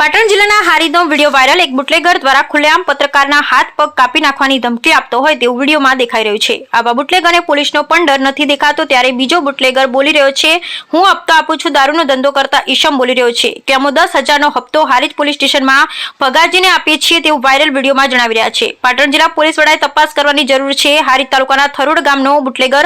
પાટણ જિલ્લાના હારીનો video viral એક બુટલેગર દ્વારા ખુલ્લેઆમ પત્રકારના હાથ પગ કાપી નાખવાની ધમકી આપતો હોય તેવું વિડીયોમાં દેખાઈ રહ્યું છે. આવા બુટલેગરને પોલીસનો પણ ડર નથી દેખાતો, ત્યારે બીજો બુટલેગર બોલી રહ્યો છે, હું હપ્તો આપું છું, દારૂનો ધંધો કરતા ઈશમ બોલી રહ્યો છે. કે અમો દસ હજારનો હપ્તો હારીજ પોલીસ સ્ટેશનમાં પગારજીને આપીએ છીએ તેવું વાયરલ વિડીયોમાં જણાવી રહ્યા છે. પાટણ જિલ્લા પોલીસ વડાએ તપાસ કરવાની જરૂર છે. હારીજ તાલુકાના થરોડ ગામનો બુટલેગર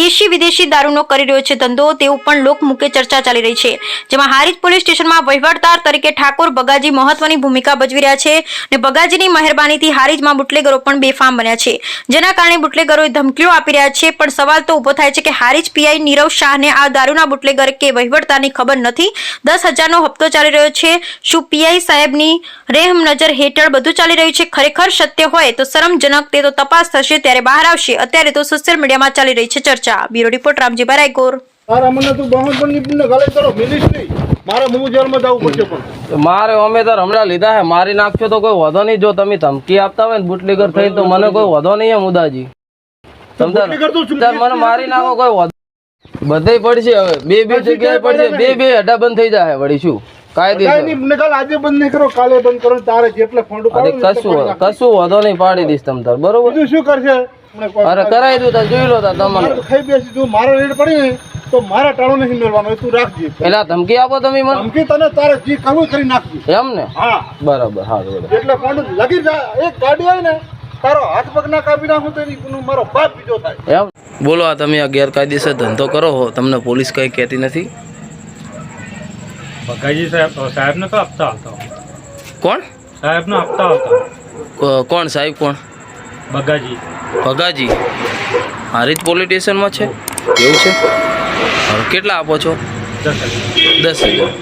દેશી વિદેશી દારૂનો કરી રહ્યો છે ધંધો, તેવું પણ લોકમુખે ચર્ચા ચાલી રહી છે, જેમાં હારીજ પોલીસ સ્ટેશનમાં વહીવટદાર તરીકે ઠાકોર બગાજી મહત્વની ભૂમિકા ભજવી રહ્યા છે અને બગાજીની મહેરબાનીથી હારીજમાં બુટલેગરો પણ બેફામ બન્યા છે. જેના કારણે બુટલેગરોએ ધમકીઓ આપી રહ્યા છે, પણ સવાલ તો ઊભો થાય છે કે હારીજ પીઆઈ નીરવ શાહને આ દારૂના બુટલેગર કે વહીવટદારની ખબર નથી? દસ હજારનો હપ્તો ચાલી રહ્યો છે. શું પીઆઈ સાહેબની રેહમ નજર હેઠળ બધું ચાલી રહ્યું છે? ખરેખર સત્ય હોય તો શરમજનક, તે તો તપાસ થશે ત્યારે બહાર આવશે. અત્યારે તો સોશિયલ મીડિયામાં ચાલી રહી છે ચર્ચા. બ્યુરો રિપોર્ટ રામજી રાયકોર મારા મને જેલમાં જવું પડશે પણ. મારે અમે તાર હમણાં લીધા હે મારી નાખશો તો કોઈ વધો નહીં. જો તમે ધમકી આપતા હોય ને બુટલીગર થઈ તો મને કોઈ વધો નહીં હે મુદાજી મને મારી નાખો કોઈ વધો બધે પડશે હવે. બે બે જગ્યાએ પડશે. બે બે અડા બંધ થઈ જાય વળી શું? બરોબર? શું કરશે? અરે કરાવી દઉં જોઈ લો તમને. તું મારો ને ટાળો નહીં મેળવાનો તું રાખજે. પેલા ધમકી આપો તમે મને. ધમકી તને તારે જે કરવું કરી નાખજે. એમ ને? હા. બરાબર હા બરાબર એટલે ફંડ લગી જાય એક ગાડી હોય ને તારો હાથ પગ ના કાપી નાખું તો એની મારો બાપ બીજો થાય. એમ? બોલો આ તમે આ ગેરકાયદેસર ધંધો કરો હો તમને પોલીસ કંઈ કહેતી નથી? બગાજી સાહેબ સાહેબને તો આપતા હતો કોણ? સાહેબનો આપતા હતો કોણ સાહેબ કોણ? ભગાજી ભગાજી હારીજ પોલીસ સ્ટેશનમાં છે? એવું છે? કેટલા આપો છો? દસ હજાર. દસ હજાર.